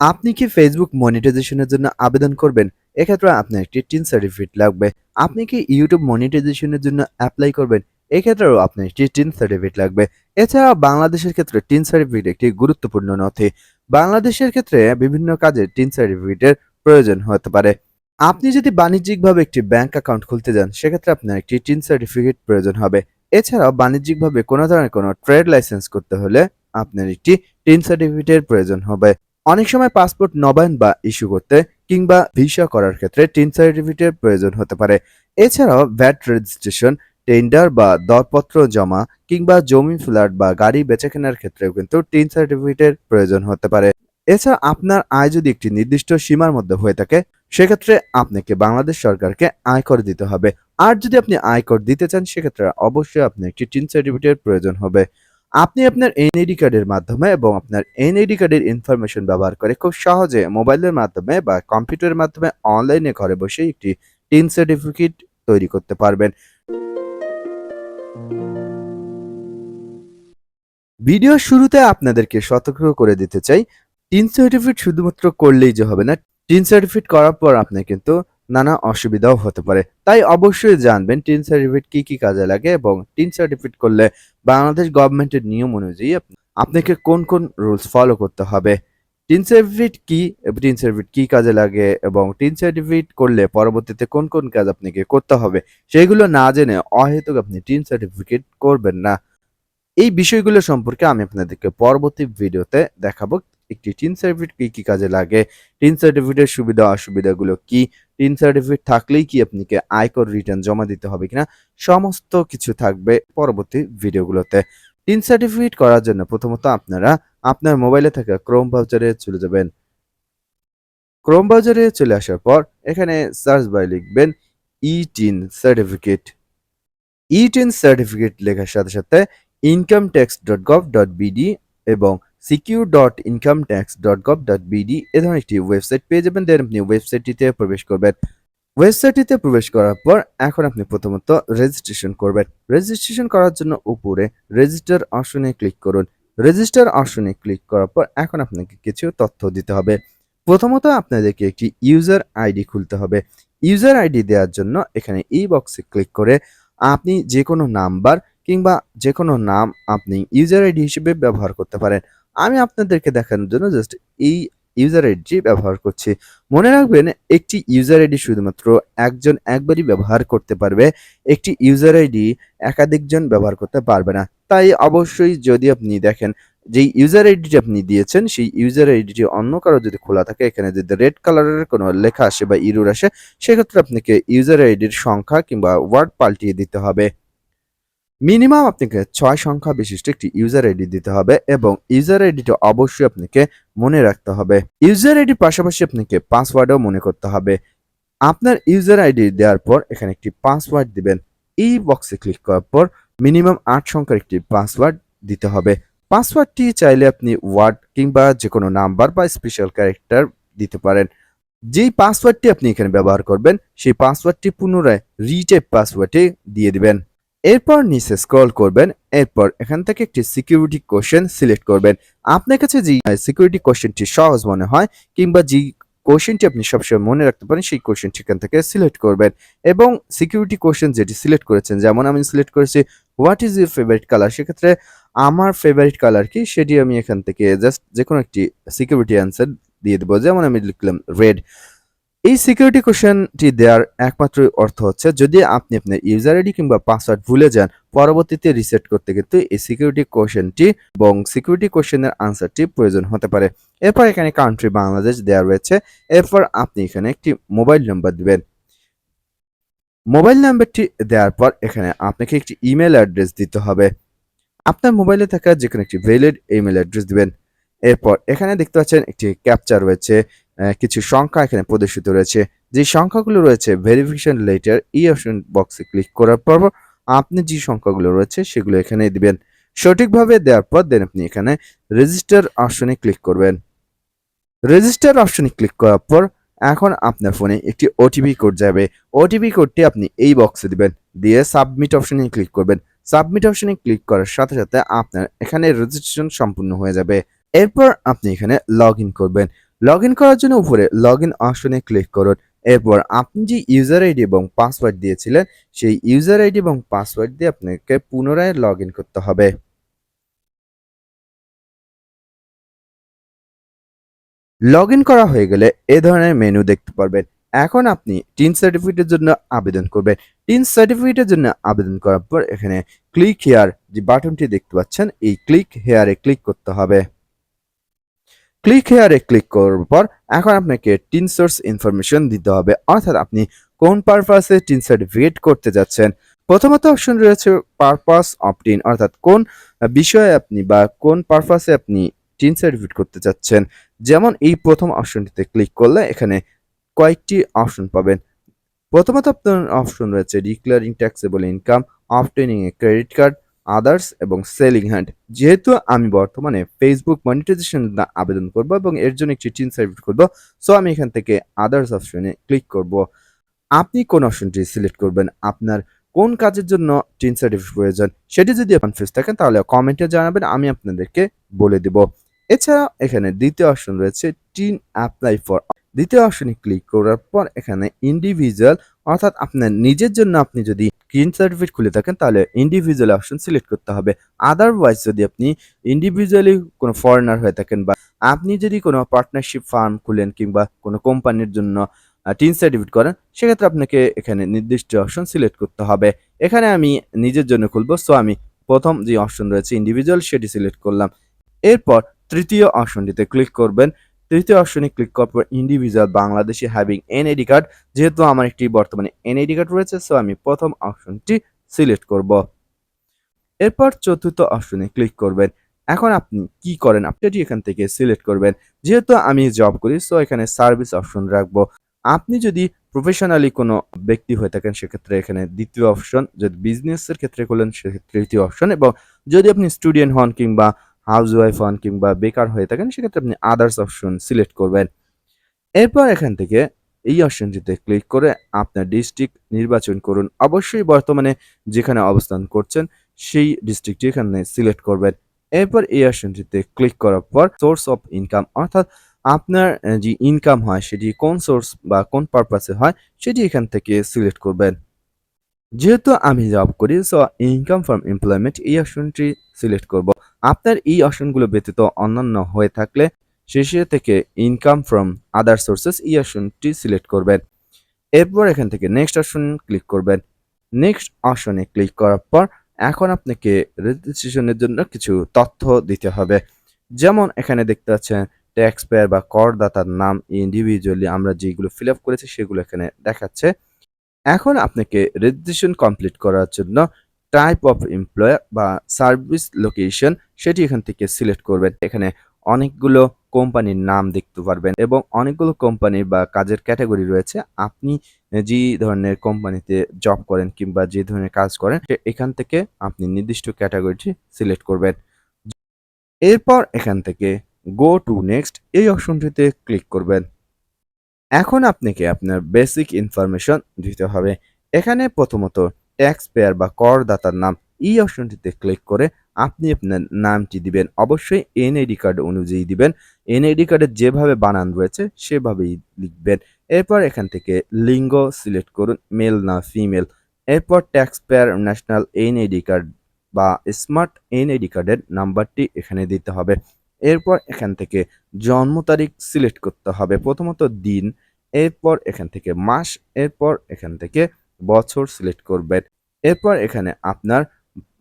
আপনি কি ফেসবুক মনিটাইজেশনের জন্য আবেদন করবেন? এক্ষেত্রে আপনার একটি টিন সার্টিফিকেট লাগবে। আপনি কি ইউটিউব মনিটাইজেশনের জন্য অ্যাপ্লাই করবেন? এক্ষেত্রেও আপনার একটি টিন সার্টিফিকেট লাগবে। এছাড়া বাংলাদেশের ক্ষেত্রে টিন সার্টিফিকেট একটি গুরুত্বপূর্ণ নথি। বাংলাদেশের ক্ষেত্রে বিভিন্ন কাজে টিন সার্টিফিকেটের প্রয়োজন হতে পারে। আপনি যদি বাণিজ্যিকভাবে একটি ব্যাংক অ্যাকাউন্ট খুলতে যান, সেক্ষেত্রে আপনার একটি টিন সার্টিফিকেট প্রয়োজন হবে। এছাড়াও বাণিজ্যিকভাবে কোনো ধরনের কোনো ট্রেড লাইসেন্স করতে হলে আপনার একটি টিন সার্টিফিকেটের প্রয়োজন হবে। অনেক সময় পাসপোর্ট নবায়ন বা ইস্যু করতে কিংবা ভিসা করার ক্ষেত্রে টিন সার্টিফিকেটের প্রয়োজন হতে পারে। এছাড়াও ভ্যাট রেজিস্ট্রেশন, টেন্ডার বা দরপত্র জমা কিংবা জমি ফ্ল্যাট বা গাড়ি বেচাকেনার ক্ষেত্রেও কিন্তু টিন সার্টিফিকেটের প্রয়োজন হতে পারে। এছাড়া আপনার আয় যদি একটি নির্দিষ্ট সীমার মধ্যে হয়ে থাকে, সেক্ষেত্রে আপনাকে বাংলাদেশ সরকারকে আয়কর দিতে হবে। আর যদি আপনি আয়কর দিতে চান, সেক্ষেত্রে অবশ্যই আপনার একটি টিন সার্টিফিকেটের প্রয়োজন হবে। আপনি আপনার এনআইডি কার্ডের মাধ্যমে এবং আপনার এনআইডি কার্ডের ইনফরমেশন ব্যবহার করে খুব সহজে মোবাইলের মাধ্যমে বা কম্পিউটারের মাধ্যমে অনলাইনে ঘরে বসে একটি টিন সার্টিফিকেট তৈরি করতে পারবেন। ভিডিও শুরুতে আপনাদেরকে সতর্ক করে দিতে চাই টিন সার্টিফিকেট শুধুমাত্র করলেই যে হবে না টিন সার্টিফিকেট করার পর আপনার কিন্তু নানা অসুবিধাও হতে পারে। তাই অবশ্যই জানবেন, টিন সার্টিফিকেট কি কি কাজে লাগে এবং টিন সার্টিফিকেট করলে বাংলাদেশ গভর্নমেন্টের নিয়ম অনুযায়ী আপনাকে কোন কোন রুলস ফলো করতে হবে। টিন সার্টিফিকেট কি, টিন সার্টিফিকেট কি কাজে লাগে এবং টিন সার্টিফিকেট করলে পরবর্তীতে কোন কোন কাজ আপনাকে করতে হবে, সেগুলো না জেনে অহেতুক আপনি টিন সার্টিফিকেট করবেন না। এই বিষয়গুলো সম্পর্কে আমি আপনাদেরকে পরবর্তী ভিডিওতে দেখাবো। একটি টিন সার্টিফিকেট কি কি কাজে লাগে? টিন সার্টিফিকেটের সুবিধা, অসুবিধাগুলো কি? টিন সার্টিফিকেট থাকলেই কি আপনাকে আয়কর রিটার্ন জমা দিতে হবে কিনা? সমস্ত কিছু থাকবে পরবর্তী ভিডিওগুলোতে। টিন সার্টিফিকেট করার জন্য প্রথমত আপনারা আপনার মোবাইলে থাকা ক্রোম ব্রাউজারে চলে যাবেন। ক্রোম ব্রাউজারে চলে আসার পর এখানে সার্চ বাই লিখবেন e TIN certificate e TIN certificate লেখার সাথে সাথে income tax dot gov dot BD এবং secure dot income tax dot gov dot BD এ ধরনের একটি ওয়েবসাইট পেয়ে যাবেন। দেন আপনি ওয়েবসাইটটিতে প্রবেশ করবেন। ওয়েবসাইটটিতে প্রবেশ করার পর এখন আপনি প্রথমত রেজিস্ট্রেশন করবেন। রেজিস্ট্রেশন করার জন্য উপরে রেজিস্টার অপশনে ক্লিক করুন। রেজিস্টার অপশনে ক্লিক করার পর এখন আপনাকে কিছু তথ্য দিতে হবে। প্রথমত আপনাদেরকে একটি ইউজার আইডি খুলতে হবে। ইউজার আইডি দেওয়ার জন্য এখানে এই বক্সে ক্লিক করে আপনি যে কোনো নাম্বার কিংবা যে কোনো নাম আপনি ইউজার আইডি হিসেবে ব্যবহার করতে পারেন। আমি আপনাদেরকে দেখানোর জন্য জাস্ট এই ইউজার আইডি ব্যবহার করছি। মনে রাখবেন, একটি ইউজার আইডি শুধুমাত্র একজন একবারই ব্যবহার করতে পারবে। একটি ইউজার আইডি একাধিকজন ব্যবহার করতে পারবে না। তাই অবশ্যই যদি আপনি দেখেন, যেই ইউজার আইডিটি আপনি দিয়েছেন, সেই ইউজার আইডিটি অন্য কারও যদি খোলা থাকে, এখানে যদি রেড কালারের কোনো লেখা আসে বা ইরুর আসে, সেক্ষেত্রে আপনাকে ইউজার আইডির সংখ্যা কিংবা ওয়ার্ড পাল্টিয়ে দিতে হবে। মিনিমাম আপনাকে ছয় সংখ্যা বিশিষ্ট একটি ইউজার আইডি দিতে হবে এবং ইউজার আইডিটা অবশ্যই আপনাকে মনে রাখতে হবে। ইউজার আইডির পাশাপাশি আপনাকে পাসওয়ার্ডও মনে করতে হবে। আপনার ইউজার আইডি দেওয়ার পর এখানে একটি পাসওয়ার্ড দিবেন। এই বক্সে ক্লিক করার পর মিনিমাম আট সংখ্যার একটি পাসওয়ার্ড দিতে হবে। পাসওয়ার্ডটি চাইলে আপনি ওয়ার্ড কিংবা যে কোনো নাম্বার বা স্পেশাল ক্যারেক্টার দিতে পারেন। যেই পাসওয়ার্ডটি আপনি এখানে ব্যবহার করবেন, সেই পাসওয়ার্ডটি পুনরায় রিটাইপ পাসওয়ার্ডে দিয়ে দিবেন। এরপর নিচে স্ক্রল করবেন, এরপর এখান থেকে একটি সিকিউরিটি কোশ্চেন সিলেক্ট করবেন। আপনার কাছে যে সিকিউরিটি কোশ্চেনটি সহজ মনে হয়, কিংবা যে কোশ্চেনটি আপনি সবসময় মনে রাখতে পারেন, সেই কোশ্চেনটি এখান থেকে সিলেক্ট করবেন। এবং সিকিউরিটি কোশ্চেন যেটি সিলেক্ট করেছেন, যেমন আমি সিলেক্ট করেছি what is your favourite colour সেক্ষেত্রে আমার ফেভারিট কালার কি? সেটি আমি এখান থেকে জাস্ট যে কোনো একটি সিকিউরিটি অ্যান্সার দিয়ে দেবো। যেমন আমি লিখলাম রেড এই সিকিউরিটি কোশ্চেনটি দেওয়ার একমাত্র অর্থ হচ্ছে, যদি আপনি আপনার ইউজার আইডি কিংবা পাসওয়ার্ড ভুলে যান, পরবর্তীতে রিসেট করতে কিন্তু এই সিকিউরিটি কোশ্চেনটি এবং সিকিউরিটি কোশ্চেনের আনসারটি প্রয়োজন হতে পারে। এরপর এখানে কান্ট্রি বাংলাদেশ দেওয়া রয়েছে, এরপর আপনি এখানে একটি মোবাইল নাম্বার দিবেন। মোবাইল নাম্বারটি দেওয়ার পর এখানে আপনাকে একটি ইমেল অ্যাড্রেস দিতে হবে। আপনার মোবাইলে থাকা যে কোনো একটি ভ্যালিড ইমেল অ্যাড্রেস দিবেন। এরপর এখানে দেখতে পাচ্ছেন একটি ক্যাপচার রয়েছে। কিছু সংখ্যা এখানে প্রদর্শিত রয়েছে। যে সংখ্যাগুলো রয়েছে ভেরিফিকেশন লেটার এই অপশন বক্সে ক্লিক করার পর আপনি যে সংখ্যাগুলো রয়েছে সেগুলো এখানে দিবেন। সঠিকভাবে দেওয়ার পর দেন আপনি এখানে রেজিস্টার অপশনে ক্লিক করবেন। রেজিস্টার অপশনে ক্লিক করার পর এখন আপনার ফোনে একটি ওটিপি কোড যাবে। ওটিপি কোডটি আপনি এই বক্সে দিবেন। দিয়ে সাবমিট অপশনে ক্লিক করবেন। সাবমিট অপশনে ক্লিক করার সাথে সাথে আপনার এখানে রেজিস্ট্রেশন সম্পূর্ণ হয়ে যাবে। এরপর আপনি এখানে লগ করবেন। লগ করার জন্য উপরে লগ অপশনে ক্লিক করুন। এরপর আপনি যে ইউজার আইডি এবং পাসওয়ার্ড দিয়েছিলেন, সেই ইউজার আইডি এবং পাসওয়ার্ড দিয়ে আপনাকে পুনরায় লগ করতে হবে। লগ করা হয়ে গেলে এ ধরনের মেনু দেখতে পারবেন। এখন আপনি টিন সার্টিফিকেটের জন্য আবেদন করবেন। টিন সার্টিফিকেটের জন্য আবেদন করার পর এখানে ক্লিক হেয়ার যে বাটনটি দেখতে পাচ্ছেন, এই ক্লিক হেয়ারে ক্লিক করতে হবে। ক্লিক হেয়ারে ক্লিক করার পর এখন আপনাকে টিন সোর্স ইনফরমেশন দিতে হবে। অর্থাৎ আপনি কোন পারপাসে টিন সার্টিফিকেট করতে যাচ্ছেন। প্রথমত অপশন রয়েছে পারপাস অপটিন অর্থাৎ কোন বিষয়ে আপনি বা কোন পারপাসে আপনি টিন সার্টিফিকেট করতে চাচ্ছেন যেমন এই প্রথম অপশনটিতে ক্লিক করলে এখানে কয়েকটি অপশন পাবেন। প্রথমত আপনার অপশন রয়েছে declaring taxable income obtaining a credit card others এবং সেলিং হ্যান্ড যেহেতু আমি বর্তমানে ফেসবুক মনিটাইজেশন আবেদন করব এবং এর জন্য একটি টিন সার্টিফিকেট করব সো আমি এখান থেকে আদার্স অপশনে ক্লিক করব। আপনি কোন অপশনটি সিলেক্ট করবেন? আপনার কোন কাজের জন্য টিন সার্টিফিকেট প্রয়োজন? সেটি যদি কনফিউজ থাকেন, তাহলে কমেন্টে জানাবেন, আমি আপনাদেরকে বলে দেব। এছাড়া এখানে দ্বিতীয় অপশন রয়েছে টিন অ্যাপ্লাই ফর দ্বিতীয় অপশনে ক্লিক করার পর এখানে ইন্ডিভিজুয়াল অর্থাৎ আপনার নিজের জন্য আপনি যদি টিন সার্টিফিকেট খুলে থাকেন তাহলে ইন্ডিভিজুয়াল অপশন সিলেক্ট করতে হবে। আদারওয়াইজ যদি আপনি ইন্ডিভিজুয়ালি কোনো ফরেনার হয়ে থাকেন বা আপনি যদি কোনো পার্টনারশিপ ফার্ম খুলেন কিংবা কোনো কোম্পানির জন্য টিন সার্টিফিকেট করেন, সেক্ষেত্রে আপনাকে এখানে নির্দিষ্ট অপশন সিলেক্ট করতে হবে। এখানে আমি নিজের জন্য খুলবো সো আমি প্রথম যে অপশন রয়েছে ইন্ডিভিজুয়াল সেটি সিলেক্ট করলাম। এরপর তৃতীয় অপশনটিতে ক্লিক করবেন। তৃতীয় অপশনে ক্লিক করার পর individual Bangladeshi having NID card যেহেতু আমার একটি বর্তমানে এনআইডি কার্ড রয়েছে সো আমি প্রথম অপশনটি সিলেক্ট করব। এরপর চতুর্থ অপশনে ক্লিক করবেন। এখন আপনি কি করেন? আপনি এখান থেকে সিলেক্ট করবেন। যেহেতু আমি জব করি সো এখানে সার্ভিস অপশন রাখব। আপনি যদি প্রফেশনালি কোনো ব্যক্তি হয়ে থাকেন, সেক্ষেত্রে এখানে দ্বিতীয় অপশন যদি বিজনেসের ক্ষেত্রে করলেন সেক্ষেত্রে তৃতীয় অপশন এবং যদি আপনি স্টুডেন্ট হন কিংবা হাউস ওয়াইফ হন কিংবা বেকার হয়ে থাকেন, সেক্ষেত্রে আপনি আদার্স অপশন সিলেক্ট করবেন। এরপর এখান থেকে এই অপশনটিতে ক্লিক করে আপনার ডিস্ট্রিক্ট নির্বাচন করুন। অবশ্যই বর্তমানে যেখানে অবস্থান করছেন, সেই ডিস্ট্রিক্টটি এখানে সিলেক্ট করবেন। এরপর এই অপশনটিতে ক্লিক করার পর সোর্স অফ ইনকাম অর্থাৎ আপনার যে ইনকাম হয়, সেটি কোন সোর্স বা কোন পারপাসে হয়, সেটি এখান থেকে সিলেক্ট করবেন। যেহেতু আমি জব করি সো ইনকাম ফ্রম এমপ্লয়মেন্ট এই অপশনটি সিলেক্ট করব। আপনার এই অপশনগুলো ব্যতীত অন্যান্য হয়ে থাকলে শেষে থেকে ইনকাম ফ্রম আদার সোর্সেস এই অপশনটি সিলেক্ট করবেন। এরপর এখান থেকে নেক্সট অপশন ক্লিক করবেন। নেক্সট অপশনে ক্লিক করার পর এখন আপনাকে রেজিস্ট্রেশনের জন্য কিছু তথ্য দিতে হবে। যেমন এখানে দেখতে পাচ্ছেন ট্যাক্স পেয়ার বা করদাতার নাম ইন্ডিভিজুয়ালি আমরা যেগুলো ফিল আপ করেছি সেগুলো এখানে দেখাচ্ছে। এখন আপনাকে রেজিস্ট্রেশন কমপ্লিট করার জন্য টাইপ অফ এমপ্লয়ার বা সার্ভিস লোকেশন সেটি এখান থেকে সিলেক্ট করবেন। এখানে অনেকগুলো কোম্পানির নাম দেখতে পারবেন এবং অনেকগুলো কোম্পানি বা কাজের ক্যাটাগরি রয়েছে। আপনি যে ধরনের কোম্পানিতে জব করেন কিংবা যে ধরনের কাজ করেন এখান থেকে আপনি নির্দিষ্ট ক্যাটাগরিটি সিলেক্ট করবেন। এরপর এখান থেকে গো টু নেক্সট এই অপশনটিতে ক্লিক করবেন। এখন আপনাকে আপনার বেসিক ইনফরমেশন দিতে হবে। এখানে প্রথমত ট্যাক্স পেয়ার বা করদাতার নাম এই অপশনটিতে ক্লিক করে আপনি আপনার নামটি দিবেন। অবশ্যই এনআইডি কার্ড অনুযায়ী দিবেন। এনআইডি কার্ডের যেভাবে বানান রয়েছে সেভাবেই লিখবেন। এরপর এখান থেকে লিঙ্গ সিলেক্ট করুন মেল না ফিমেল এরপর tax payer national NID card বা স্মার্ট এনআইডি কার্ডের নাম্বারটি এখানে দিতে হবে। এরপর এখান থেকে জন্ম তারিখ সিলেক্ট করতে হবে প্রথমত দিন, এরপর এখান থেকে মাস, এরপর এখান থেকে বছর সিলেক্ট করবেন। এরপর এখানে আপনার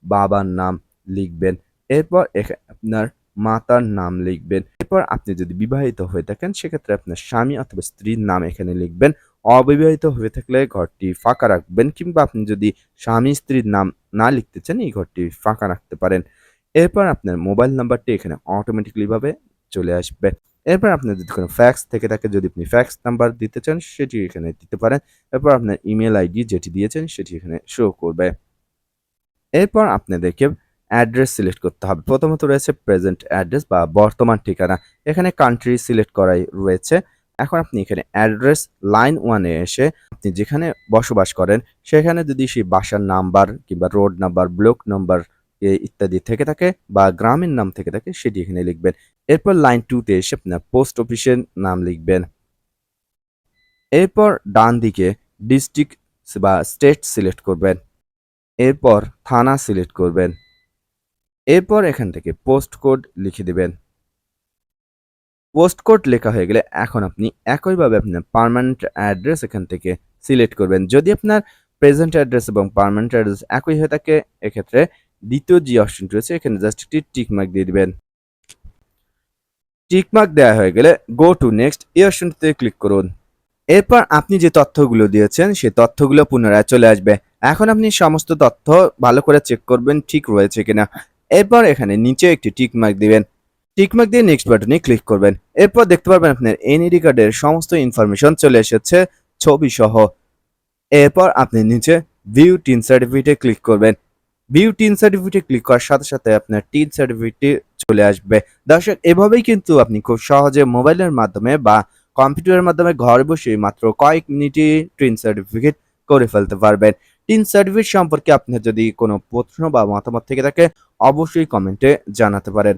বাবার নাম লিখবেন। এরপর এখানে আপনার মাতার নাম লিখবেন। এরপর আপনি যদি বিবাহিত হয়ে থাকেন, সেক্ষেত্রে আপনার স্বামী অথবা স্ত্রীর নাম এখানে লিখবেন। অবিবাহিত হয়ে থাকলে ঘরটি ফাঁকা রাখবেন কিংবা আপনি যদি স্বামী স্ত্রীর নাম না লিখতে চান, এই ঘরটি ফাঁকা রাখতে পারেন। এরপর আপনার মোবাইল নাম্বারটি এখানে অটোমেটিকলি ভাবে চলে আসবে। এরপর আপনার যদি কোনো ফ্যাক্স থেকে থাকে, যদি আপনি ফ্যাক্স নাম্বার দিতে চান, সেটি এখানে দিতে পারেন। এরপর আপনার ইমেল আইডি যেটি দিয়েছেন, সেটি এখানে শো করবে। এরপর আপনাদেরকে অ্যাড্রেস সিলেক্ট করতে হবে। প্রথমত রয়েছে প্রেজেন্ট অ্যাড্রেস বা বর্তমান ঠিকানা। এখানে কান্ট্রি সিলেক্ট করাই রয়েছে। এখন আপনি এখানে অ্যাড্রেস লাইন ওয়ানে এসে আপনি যেখানে বসবাস করেন, সেখানে যদি সেই বাসার নাম্বার কিংবা রোড নাম্বার ব্লক নাম্বার ইত্যাদি থেকে থাকে বা গ্রামের নাম থেকে থাকে সেটি এখানে লিখবেন। এরপর লাইন টুতে এসে আপনার পোস্ট অফিসের নাম লিখবেন। এরপর ডান দিকে ডিস্ট্রিক্ট বা স্টেট সিলেক্ট করবেন। এরপর থানা সিলেক্ট করবেন। এরপর এখান থেকে পোস্ট কোড লিখে দেবেন। পোস্ট কোড লেখা হয়ে গেলে এখন আপনি একইভাবে আপনার পার্মানেন্ট অ্যাড্রেস এখান থেকে সিলেক্ট করবেন। যদি আপনার প্রেজেন্ট অ্যাড্রেস এবং পার্মানেন্ট অ্যাড্রেস একই হয়ে থাকে, এক্ষেত্রে দ্বিতীয় যে অপশনটি রয়েছে, এখানে জাস্ট একটি টিক মার্ক দিয়ে দিবেন। টিকমার্ক দেওয়া হয়ে গেলে গো টু নেক্সট এই অপশনটিতে ক্লিক করুন। এরপর আপনি যে তথ্যগুলো দিয়েছেন, সেই তথ্যগুলো পুনরায় চলে আসবে। এখন আপনি সমস্ত তথ্য ভালো করে চেক করবেন, ঠিক রয়েছে কিনা। এরপর এখানে নিচে একটি টিকমার্ক দিবেন। টিকমার্ক দিয়ে নেক্সট বাটনে ক্লিক করবেন। এরপর দেখতে পারবেন আপনার এনইডি কার্ডের সমস্ত ইনফরমেশন চলে এসেছে, ছবি সহ। এরপর আপনি নিচে ভিউ টিন সার্টিফিকেটে ক্লিক করবেন। ভিউ টিন সার্টিফিকেটে ক্লিক করার সাথে সাথে আপনার টিন সার্টিফিকেট চলে আসবে। দর্শক, এভাবেই কিন্তু আপনি খুব সহজে মোবাইলের মাধ্যমে বা কম্পিউটারের মাধ্যমে ঘরে বসে মাত্র কয়েক মিনিটে টিন সার্টিফিকেট করে ফেলতে পারবেন। টিন সার্টিফিকেট সম্পর্কে আপনার যদি কোনো প্রশ্ন বা মতামত থেকে থাকে, অবশ্যই কমেন্টে জানাতে পারেন।